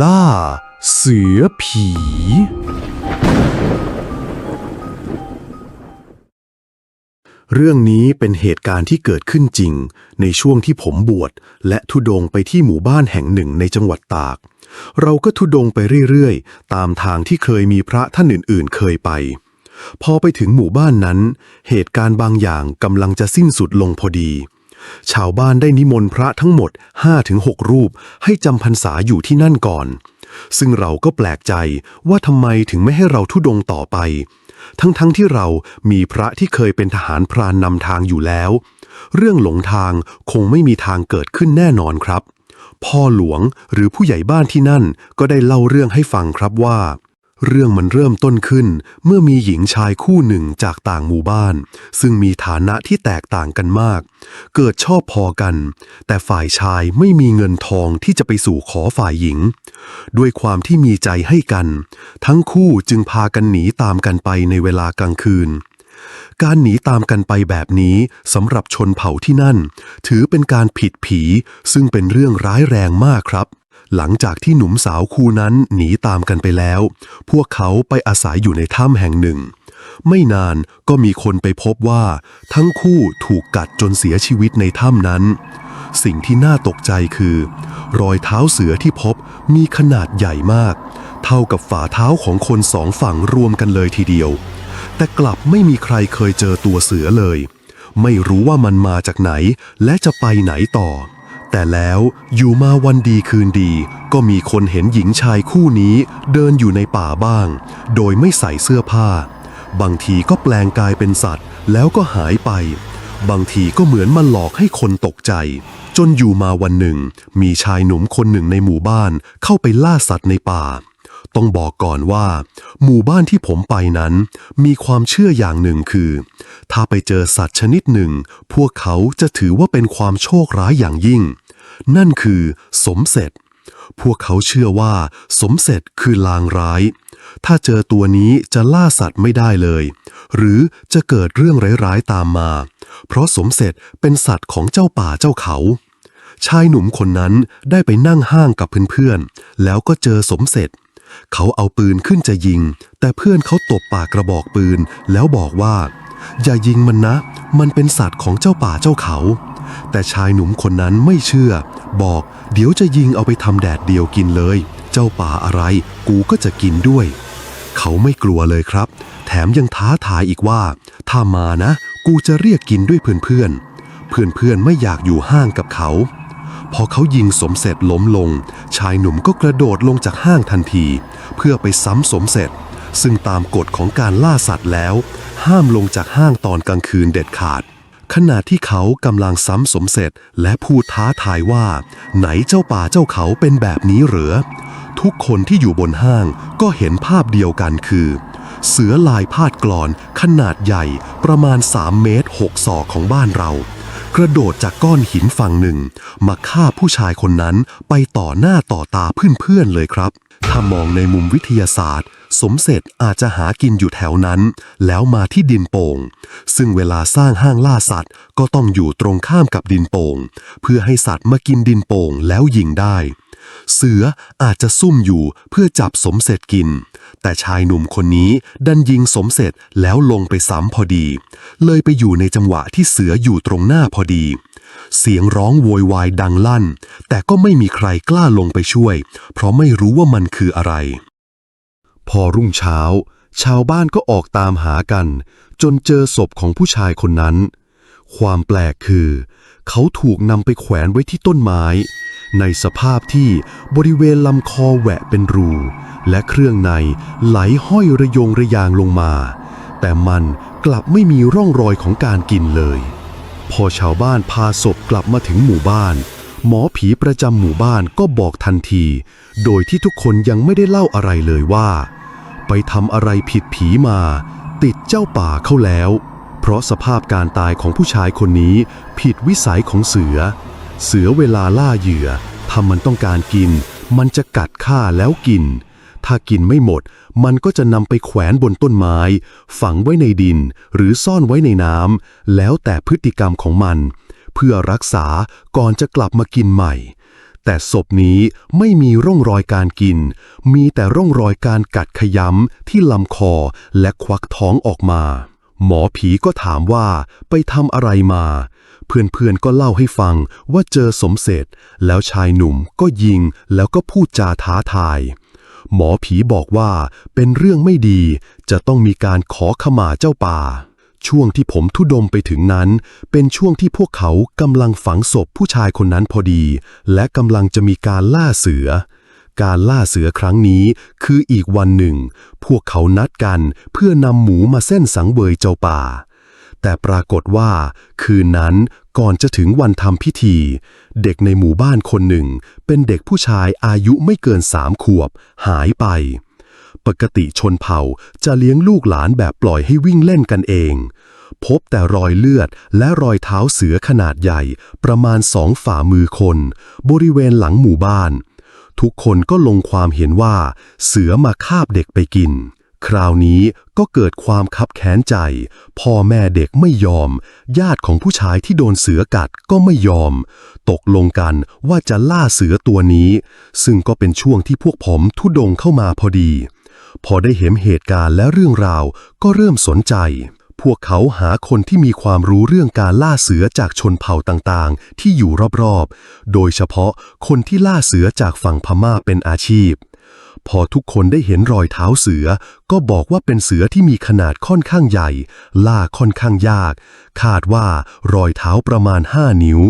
ล่าเสือผี เรื่องนี้เป็นเหตุการณ์ที่เกิดขึ้นจริง ในช่วงที่ผมบวชและทุดงไปที่หมู่บ้านแห่งหนึ่งในจังหวัดตาก เราก็ทุดงไปเรื่อยๆ ตามทางที่เคยมีพระท่านอื่นๆ เคยไป พอไปถึงหมู่บ้านนั้น เหตุการณ์บางอย่างกำลังจะสิ้นสุดลงพอดี ชาวบ้านได้นิมนต์พระทั้งหมด 5-6 รูป ให้จำพรรษาอยู่ที่นั่นก่อน ซึ่งเราก็แปลกใจว่าทำไมถึงไม่ให้เราทุดงต่อไป ทั้งๆทที่เรามีพระที่เคยเป็นทหารพรานนำทางอยู่แล้ว เรื่องหลงทางคงไม่มีทางเกิดขึ้นแน่นอนครับ พ่อหลวงหรือผู้ใหญ่บ้านที่นั่นก็ได้เล่าเรื่องให้ฟังครับว่า เรื่องมันเริ่มต้นขึ้นเมื่อมีหญิงชายคู่หนึ่งจากต่างหมู่บ้าน ซึ่งมีฐานะที่แตกต่างกันมาก เกิดชอบพอกัน แต่ฝ่ายชายไม่มีเงินทองที่จะไปสู่ขอฝ่ายหญิง ด้วยความที่มีใจให้กัน ทั้งคู่จึงพากันหนีตามกันไปในเวลากลางคืน การหนีตามกันไปแบบนี้สำหรับชนเผ่าที่นั่น ถือเป็นการผิดผีซึ่งเป็นเรื่องร้ายแรงมากครับ หลังจากที่หนุ่มสาวคู่นั้นหนีตามกันไปแล้ว พวกเขาไปอาศัยอยู่ในถ้ำแห่งหนึ่ง ไม่นานก็มีคนไปพบว่า ทั้งคู่ถูกกัดจนเสียชีวิตในถ้ำนั้น สิ่งที่น่าตกใจคือ รอยเท้าเสือที่พบมีขนาดใหญ่มาก เท่ากับฝ่าเท้าของคนสองฝั่งรวมกันเลยทีเดียว แต่กลับไม่มีใครเคยเจอตัวเสือเลย ไม่รู้ว่ามันมาจากไหนและจะไปไหนต่อ แต่แล้วอยู่มาวันดีคืนดี ก็มีคนเห็นหญิงชายคู่นี้เดินอยู่ในป่าบ้าง โดยไม่ใส่เสื้อผ้า บางทีก็แปลงกายเป็นสัตว์ แล้วก็หายไป บางทีก็เหมือนมาหลอกให้คนตกใจ จนอยู่มาวันหนึ่ง มีชายหนุ่มคนหนึ่งในหมู่บ้านเข้าไปล่าสัตว์ในป่า ต้องบอกก่อนว่า หมู่บ้านที่ผมไปนั้น มีความเชื่ออย่างหนึ่งคือ ถ้าไปเจอสัตว์ชนิดหนึ่ง พวกเขาจะถือว่าเป็นความโชคร้ายอย่างยิ่ง นั่นคือสมเสร็จ พวกเขาเชื่อว่าสมเสร็จคือลางร้าย ถ้าเจอตัวนี้จะล่าสัตว์ไม่ได้เลย หรือจะเกิดเรื่องร้ายๆตามมา เพราะสมเสร็จเป็นสัตว์ของเจ้าป่าเจ้าเขา ชายหนุ่มคนนั้นได้ไปนั่งห้างกับเพื่อนๆ แล้วก็เจอสมเสร็จเขาเอาปืนขึ้นจะยิง แต่เพื่อนเขาตบปากกระบอกปืน แล้วบอกว่า อย่ายิงมันนะ มันเป็นสัตว์ของเจ้าป่าเจ้าเขา แต่ชายหนุ่มคนนั้นไม่เชื่อ บอกเดี๋ยวจะยิงเอาไปทำแดดเดียวกินเลย เจ้าป่าอะไรกูก็จะกินด้วย เขาไม่กลัวเลยครับ แถมยังท้าทายอีกว่า ถ้ามานะ กูจะเรียกกินด้วยเพื่อนๆ เพื่อนๆไม่อยากอยู่ห้างกับเขา พอเขายิงสมเสร็จล้มลง ชายหนุ่มก็กระโดดลงจากห้างทันที เพื่อไปซ้ำสมเสร็จซึ่งตามกฎของการล่าสัตว์แล้ว ห้ามลงจากห้างตอนกลางคืนเด็ดขาด ขณะที่เขากำลังซ้ำสมเสร็จและพูดท้าทายว่า ไหนเจ้าป่าเจ้าเขาเป็นแบบนี้เหรอ ทุกคนที่อยู่บนห้างก็เห็นภาพเดียวกันคือ เสือลายพาดกลอนขนาดใหญ่ประมาณ 3 เมตร 6 ศอกของบ้านเรา กระโดดจากก้อนหินฝั่งหนึ่ง มาฆ่าผู้ชายคนนั้นไปต่อหน้าต่อตาเพื่อนๆเลยครับ ถ้ามองในมุมวิทยาศาสตร์ สมเสร็จอาจจะหากินอยู่แถวนั้น แล้วมาที่ดินโป่ง ซึ่งเวลาสร้างห้างล่าสัตว์ ก็ต้องอยู่ตรงข้ามกับดินโป่ง เพื่อให้สัตว์มากินดินโป่งแล้วยิงได้ เสืออาจจะซุ่มอยู่เพื่อจับสมเสร็จกิน แต่ชายหนุ่มคนนี้ดันยิงสมเสร็จแล้วลงไปซ้ำพอดี เลยไปอยู่ในจังหวะที่เสืออยู่ตรงหน้าพอดี เสียงร้องโวยวายดังลั่น แต่ก็ไม่มีใครกล้าลงไปช่วย เพราะไม่รู้ว่ามันคืออะไร พอรุ่งเช้า ชาวบ้านก็ออกตามหากัน จนเจอศพของผู้ชายคนนั้น ความแปลกคือ เขาถูกนำไปแขวนไว้ที่ต้นไม้ ในสภาพที่บริเวณลำคอแหวะเป็นรู และเครื่องในไหลห้อยระยงระยางลงมา แต่มันกลับไม่มีร่องรอยของการกินเลย พอชาวบ้านพาศพกลับมาถึงหมู่บ้าน หมอผีประจำหมู่บ้านก็บอกทันที โดยที่ทุกคนยังไม่ได้เล่าอะไรเลยว่า ไปทำอะไรผิดผีมา ติดเจ้าป่าเข้าแล้ว เพราะสภาพการตายของผู้ชายคนนี้ผิดวิสัยของเสือ เสือเวลาล่าเหยื่อถ้ามันต้องการกิน มันจะกัดฆ่าแล้วกิน ถ้ากินไม่หมด มันก็จะนำไปแขวนบนต้นไม้ ฝังไว้ในดิน หรือซ่อนไว้ในน้ำแล้วแต่พฤติกรรมของมัน เพื่อรักษาก่อนจะกลับมากินใหม่ แต่ศพนี้ไม่มีร่องรอยการกิน มีแต่ร่องรอยการกัดขย้ำที่ลำคอและควักท้องออกมา หมอผีก็ถามว่าไปทำอะไรมา เพื่อนๆก็เล่าให้ฟังว่าเจอสมเสร็จ แล้วชายหนุ่มก็ยิงแล้วก็พูดจาท้าทายหมอผีบอกว่าเป็นเรื่องไม่ดีจะต้องมีการขอขมาเจ้าป่า ช่วงที่ผมทุดมไปถึงนั้น เป็นช่วงที่พวกเขากำลังฝังศพผู้ชายคนนั้นพอดี และกำลังจะมีการล่าเสือ การล่าเสือครั้งนี้คืออีกวันหนึ่ง พวกเขานัดกันเพื่อนำหมูมาเส้นสังเวยเจ้าป่า แต่ปรากฏว่า คืนนั้นก่อนจะถึงวันทำพิธี เด็กในหมู่บ้านคนหนึ่ง เป็นเด็กผู้ชายอายุไม่เกินสามขวบ หายไป ปกติชนเผ่าจะเลี้ยงลูกหลานแบบปล่อยให้วิ่งเล่นกันเอง พบแต่รอยเลือดและรอยเท้าเสือขนาดใหญ่ ประมาณสองฝ่ามือคน บริเวณหลังหมู่บ้าน ทุกคนก็ลงความเห็นว่า เสือมาคาบเด็กไปกิน คราวนี้ก็เกิดความคับแค้นใจ พ่อแม่เด็กไม่ยอม ญาติของผู้ชายที่โดนเสือกัดก็ไม่ยอม ตกลงกันว่าจะล่าเสือตัวนี้ ซึ่งก็เป็นช่วงที่พวกผมทุดงเข้ามาพอดี พอได้เห็นเหตุการณ์และเรื่องราวก็เริ่มสนใจ พวกเขาหาคนที่มีความรู้เรื่องการล่าเสือจากชนเผ่าต่างๆ ที่อยู่รอบๆ โดยเฉพาะคนที่ล่าเสือจากฝั่งพม่าเป็นอาชีพ พอทุกคนได้เห็นรอยเท้าเสือ ก็บอกว่าเป็นเสือที่มีขนาดค่อนข้างใหญ่ ล่าค่อนข้างยาก คาดว่ารอยเท้าประมาณ 5 นิ้ว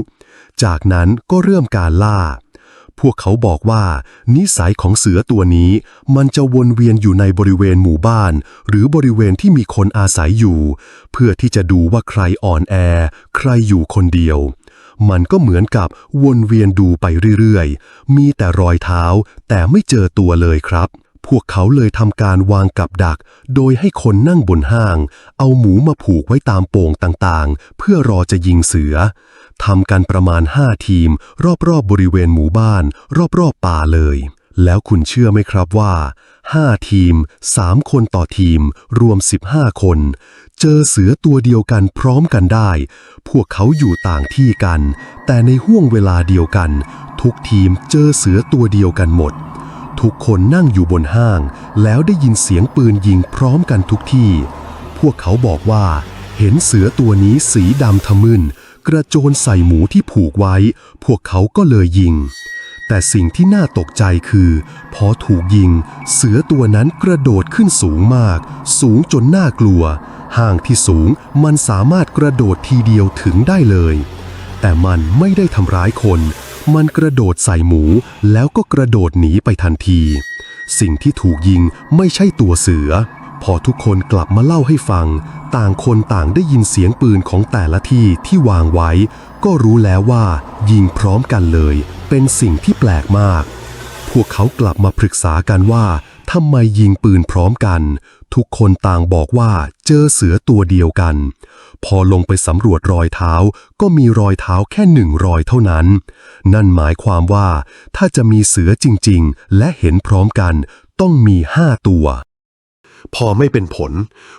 จากนั้นก็เริ่มการล่า พวกเขาบอกว่า นิสัยของเสือตัวนี้ มันจะวนเวียนอยู่ในบริเวณหมู่บ้าน หรือบริเวณที่มีคนอาศัยอยู่ เพื่อที่จะดูว่าใครอ่อนแอ ใครอยู่คนเดียว มันก็เหมือนกับวนเวียนดูไปเรื่อยๆ มีแต่รอยเท้า แต่ไม่เจอตัวเลยครับพวกเขาเลยทำการวางกับดัก โดยให้คนนั่งบนห้าง เอาหมูมาผูกไว้ตามโป่งต่างๆ เพื่อรอจะยิงเสือ ทำกันประมาณ 5 ทีม รอบๆบบริเวณหมู่บ้าน รอบๆป่าเลย แล้วคุณเชื่อไหมครับว่า 5 ทีม 3 คนต่อทีม รวม 15 คน เจอเสือตัวเดียวกันพร้อมกันได้ พวกเขาอยู่ต่างที่กัน แต่ในห่วงเวลาเดียวกัน ทุกทีมเจอเสือตัวเดียวกันหมด ทุกคนนั่งอยู่บนห้าง แล้วได้ยินเสียงปืนยิงพร้อมกันทุกที่ พวกเขาบอกว่าเห็นเสือตัวนี้สีดำทะมึน กระโจนใส่หมูที่ผูกไว้ พวกเขาก็เลยยิง แต่สิ่งที่น่าตกใจคือ พอถูกยิง เสือตัวนั้นกระโดดขึ้นสูงมาก สูงจนน่ากลัวห่างที่สูงมันสามารถกระโดดทีเดียวถึงได้เลย แต่มันไม่ได้ทำร้ายคน มันกระโดดใส่หมูแล้วก็กระโดดหนีไปทันที สิ่งที่ถูกยิงไม่ใช่ตัวเสือ พอทุกคนกลับมาเล่าให้ฟัง ต่างคนต่างได้ยินเสียงปืนของแต่ละที่ที่วางไว้ ก็รู้แล้วว่า ยิงพร้อมกันเลย เป็นสิ่งที่แปลกมาก พวกเขากลับมาปรึกษากันว่าทำไมยิงปืนพร้อมกัน ทุกคนต่างบอกว่าเจอเสือตัวเดียวกัน พอลงไปสำรวจรอยเท้า ก็มีรอยเท้าแค่หนึ่งรอยเท่านั้น นั่นหมายความว่า ถ้าจะมีเสือจริง ๆ และเห็นพร้อมกัน ต้องมีห้าตัว พอไม่เป็นผล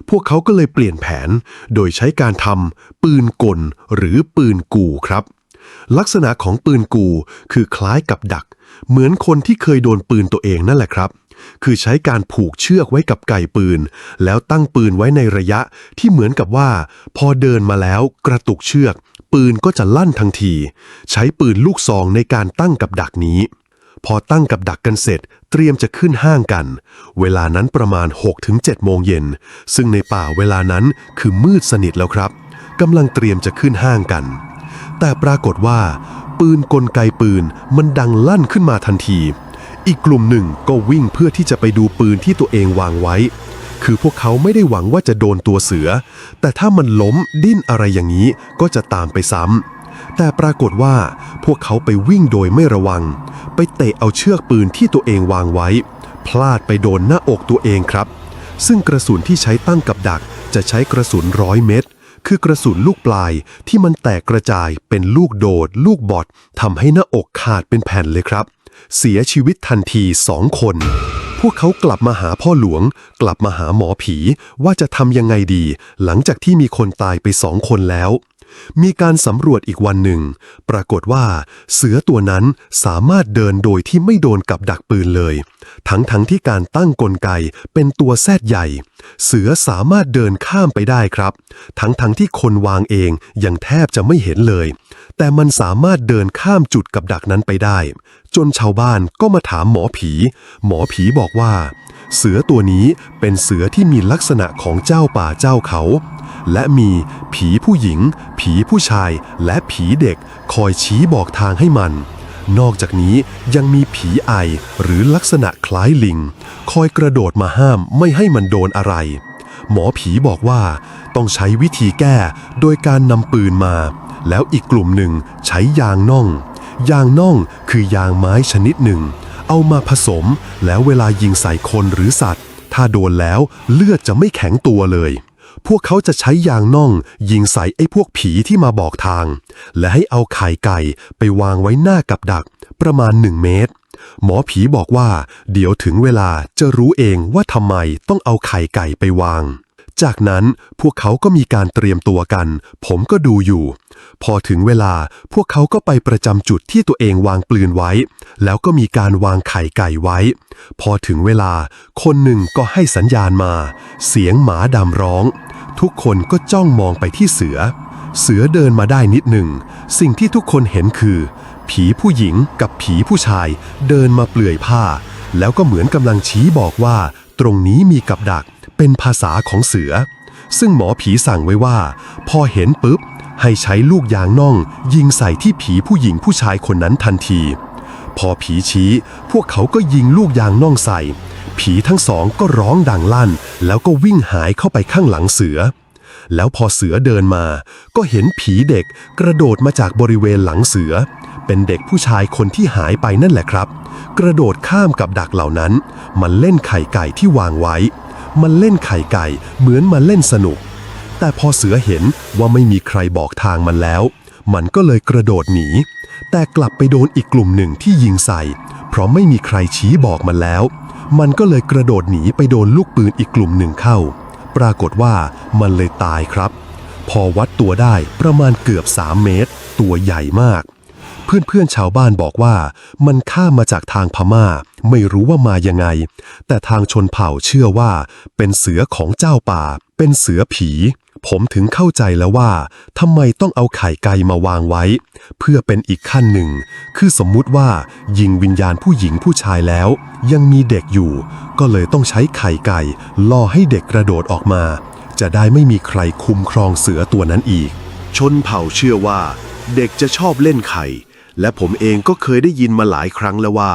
พวกเขาก็เลยเปลี่ยนแผน โดยใช้การทำปืนกลหรือปืนกูครับ ลักษณะของปืนกูคือคล้ายกับดัก เหมือนคนที่เคยโดนปืนตัวเองนั่นแหละครับ คือใช้การผูกเชือกไว้กับไก่ปืน แล้วตั้งปืนไว้ในระยะที่เหมือนกับว่า พอเดินมาแล้วกระตุกเชือก ปืนก็จะลั่นทันที ใช้ปืนลูกซองในการตั้งกับดักนี้ พอตั้งกับดักกันเสร็จ เตรียมจะขึ้นห้างกัน เวลานั้นประมาณ 6-7 โมงเย็น ซึ่งในป่าเวลานั้นคือมืดสนิทแล้วครับกำลังเตรียมจะขึ้นห้างกัน แต่ปรากฏว่า ปืนกลไกปืนมันดังลั่นขึ้นมาทันที อีกกลุ่มหนึ่งก็วิ่งเพื่อที่จะไปดูปืนที่ตัวเองวางไว้ คือพวกเขาไม่ได้หวังว่าจะโดนตัวเสือ แต่ถ้ามันล้มดิ้นอะไรอย่างนี้ก็จะตามไปซ้ำ แต่ปรากฏว่าพวกเขาไปวิ่งโดยไม่ระวัง ไปเตะเอาเชือกปืนที่ตัวเองวางไว้ พลาดไปโดนหน้าอกตัวเองครับ ซึ่งกระสุนที่ใช้ตั้งกับดักจะใช้กระสุนร้อยเม็ดคือกระสุนลูกปลายที่มันแตกกระจายเป็นลูกโดด ลูกบอดทำให้หน้าอกขาดเป็นแผ่นเลยครับ เสียชีวิตทันทีสองคน พวกเขากลับมาหาพ่อหลวง กลับมาหาหมอผีว่าจะทำยังไงดี หลังจากที่มีคนตายไปสองคนแล้ว มีการสำรวจอีกวันหนึ่ง ปรากฏว่า เสือตัวนั้นสามารถเดินโดยที่ไม่โดนกับดักปืนเลย ทั้งทั้งที่การตั้งกลไกเป็นตัวแซดใหญ่ เสือสามารถเดินข้ามไปได้ครับ ทั้งทั้งที่คนวางเองยังแทบจะไม่เห็นเลย แต่มันสามารถเดินข้ามจุดกับดักนั้นไปได้ จนชาวบ้านก็มาถามหมอผี หมอผีบอกว่า เสือตัวนี้เป็นเสือที่มีลักษณะของเจ้าป่าเจ้าเขา และมีผีผู้หญิง ผีผู้ชาย และผีเด็กคอยชี้บอกทางให้มัน นอกจากนี้ยังมีผีไอหรือลักษณะคล้ายลิง คอยกระโดดมาห้ามไม่ให้มันโดนอะไร หมอผีบอกว่าต้องใช้วิธีแก้โดยการนำปืนมา แล้วอีกกลุ่มหนึ่งใช้ยางน่อง ยางน่องคือยางไม้ชนิดหนึ่ง เอามาผสม แล้วเวลายิงใส่คนหรือสัตว์ ถ้าโดนแล้วเลือดจะไม่แข็งตัวเลย พวกเขาจะใช้ยางน่อง ยิงใส่ไอ้พวกผีที่มาบอกทาง และให้เอาไข่ไก่ไปวางไว้หน้ากับดัก ประมาณหนึ่งเมตร หมอผีบอกว่า เดี๋ยวถึงเวลาจะรู้เองว่าทำไมต้องเอาไข่ไก่ไปวาง จากนั้นพวกเขาก็มีการเตรียมตัวกัน ผมก็ดูอยู่ พอถึงเวลาพวกเขาก็ไปประจำจุดที่ตัวเองวางปืนไว้ แล้วก็มีการวางไข่ไก่ไว้ พอถึงเวลา คนหนึ่งก็ให้สัญญาณมา เสียงหมาดำร้อง ทุกคนก็จ้องมองไปที่เสือ เสือเดินมาได้นิดหนึ่ง สิ่งที่ทุกคนเห็นคือ ผีผู้หญิงกับผีผู้ชายเดินมาเปลือยผ้า แล้วก็เหมือนกำลังชี้บอกว่า ตรงนี้มีกับดัก เป็นภาษาของเสือ ซึ่งหมอผีสั่งไว้ว่า พอเห็นปุ๊บ ให้ใช้ลูกยางน่อง ยิงใส่ที่ผีผู้หญิงผู้ชายคนนั้นทันที พอผีชี้ พวกเขาก็ยิงลูกยางน่องใส่ ผีทั้งสองก็ร้องดังลั่น แล้วก็วิ่งหายเข้าไปข้างหลังเสือ แล้วพอเสือเดินมา ก็เห็นผีเด็กกระโดดมาจากบริเวณหลังเสือ เป็นเด็กผู้ชายคนที่หายไปนั่นแหละครับกระโดดข้ามกับดักเหล่านั้น มันเล่นไข่ไก่ที่วางไว้ มันเล่นไข่ไก่เหมือนมันเล่นสนุก แต่พอเสือเห็นว่าไม่มีใครบอกทางมันแล้ว มันก็เลยกระโดดหนี แต่กลับไปโดนอีกกลุ่มหนึ่งที่ยิงใส่ เพราะไม่มีใครชี้บอกมันแล้ว มันก็เลยกระโดดหนีไปโดนลูกปืนอีกกลุ่มหนึ่งเข้า ปรากฏว่ามันเลยตายครับ พอวัดตัวได้ประมาณเกือบ 3 เมตร ตัวใหญ่มาก เพื่อนๆชาวบ้านบอกว่า มันข้ามมาจากทางพม่า ไม่รู้ว่ามายังไง แต่ทางชนเผ่าเชื่อว่า เป็นเสือของเจ้าป่า เป็นเสือผี ผมถึงเข้าใจแล้วว่าทำไมต้องเอาไข่ไก่มาวางไว้ เพื่อเป็นอีกขั้นหนึ่ง คือสมมุติว่า ยิงวิญญาณผู้หญิงผู้ชายแล้ว ยังมีเด็กอยู่ ก็เลยต้องใช้ไข่ไก่ล่อให้เด็กกระโดดออกมา จะได้ไม่มีใครคุมครองเสือตัวนั้นอีก ชนเผ่าเชื่อว่า เด็กจะชอบเล่นไข่ และผมเองก็เคยได้ยินมาหลายครั้งแล้วว่า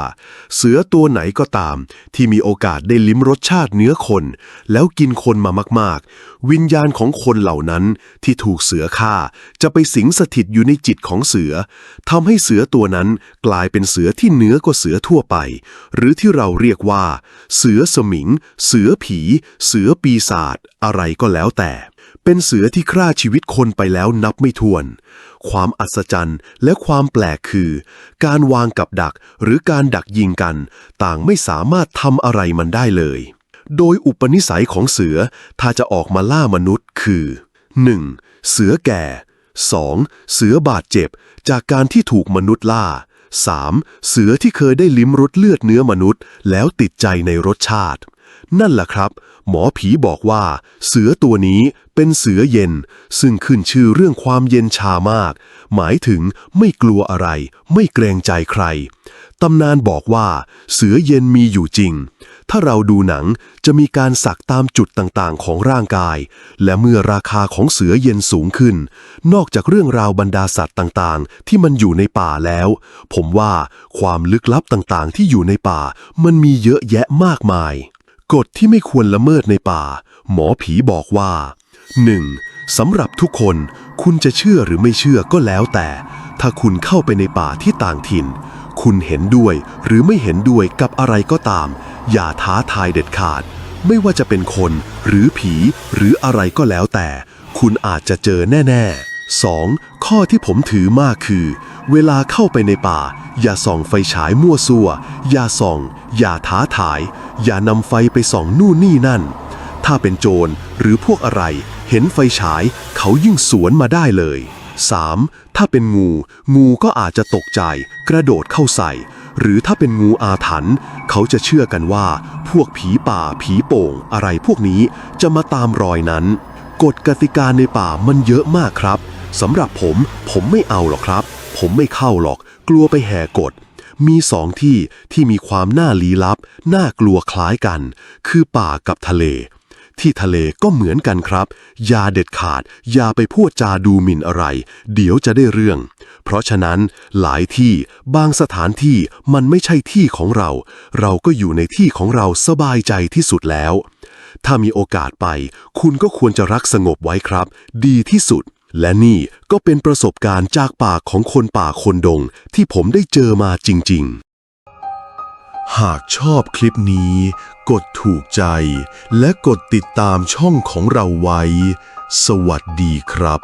เสือตัวไหนก็ตาม ที่มีโอกาสได้ลิ้มรสชาติเนื้อคน แล้วกินคนมามาก ๆ วิญญาณของคนเหล่านั้นที่ถูกเสือฆ่า จะไปสิงสถิตอยู่ในจิตของเสือทำให้เสือตัวนั้นกลายเป็นเสือที่เหนือกว่าเสือทั่วไป หรือที่เราเรียกว่า เสือสมิง เสือผี เสือปีศาจอะไรก็แล้วแต่ เป็นเสือที่ฆ่าชีวิตคนไปแล้วนับไม่ถ้วน ความอัศจรรย์และความแปลกคือ การวางกับดักหรือการดักยิงกัน ต่างไม่สามารถทำอะไรมันได้เลย โดยอุปนิสัยของเสือถ้าจะออกมาล่ามนุษย์คือ 1. เสือแก่ 2. เสือบาดเจ็บ จากการที่ถูกมนุษย์ล่า 3. เสือที่เคยได้ลิ้มรสเลือดเนื้อมนุษย์ แล้วติดใจในรสชาติ นั่นแหละครับ หมอผีบอกว่า เสือตัวนี้เป็นเสือเย็น ซึ่งขึ้นชื่อเรื่องความเย็นชามาก หมายถึงไม่กลัวอะไร ไม่เกรงใจใคร ตำนานบอกว่า เสือเย็นมีอยู่จริง ถ้าเราดูหนังจะมีการสักตามจุดต่างๆ ของร่างกาย และเมื่อราคาของเสือเย็นสูงขึ้น นอกจากเรื่องราวบรรดาสัตว์ต่างๆ ที่มันอยู่ในป่าแล้ว ผมว่าความลึกลับต่างๆ ที่อยู่ในป่ามันมีเยอะแยะมากมาย กฎที่ไม่ควรละเมิดในป่า หมอผีบอกว่า 1. สำหรับทุกคนคุณจะเชื่อหรือไม่เชื่อก็แล้วแต่ ถ้าคุณเข้าไปในป่าที่ต่างถิ่น คุณเห็นด้วยหรือไม่เห็นด้วยกับอะไรก็ตาม อย่าท้าทายเด็ดขาด ไม่ว่าจะเป็นคนหรือผีหรืออะไรก็แล้วแต่ คุณอาจจะเจอแน่ ๆ 2. ข้อที่ผมถือมากคือ เวลาเข้าไปในป่า อย่าส่องไฟฉายมั่วซั่ว อย่าส่อง อย่าท้าทาย อย่านำไฟไปส่องนู่นนี่นั่น ถ้าเป็นโจรหรือพวกอะไร เห็นไฟฉายเขายิ่งสวนมาได้เลย 3. ถ้าเป็นงู งูก็อาจจะตกใจ กระโดดเข้าใส่ หรือถ้าเป็นงูอาถรรพ์เขาจะเชื่อกันว่า พวกผีป่าผีโป่งอะไรพวกนี้จะมาตามรอยนั้น กฎกติกาในป่ามันเยอะมากครับ สำหรับผม ผมไม่เอาหรอกครับ ผมไม่เข้าหรอก กลัวไปแหกกฎ มีสองที่ที่มีความน่าลี้ลับ น่ากลัวคล้ายกัน คือป่ากับทะเล ที่ทะเลก็เหมือนกันครับ อย่าเด็ดขาด อย่าไปพูดจาดูหมิ่นอะไร เดี๋ยวจะได้เรื่อง เพราะฉะนั้นหลายที่บางสถานที่มันไม่ใช่ที่ของเรา เราก็อยู่ในที่ของเราสบายใจที่สุดแล้ว ถ้ามีโอกาสไป คุณก็ควรจะรักสงบไว้ครับ ดีที่สุด และนี่ก็เป็นประสบการณ์จากปากของคนป่าคนดงที่ผมได้เจอมาจริง ๆ หากชอบคลิปนี้ กดถูกใจ และกดติดตามช่องของเราไว้ สวัสดีครับ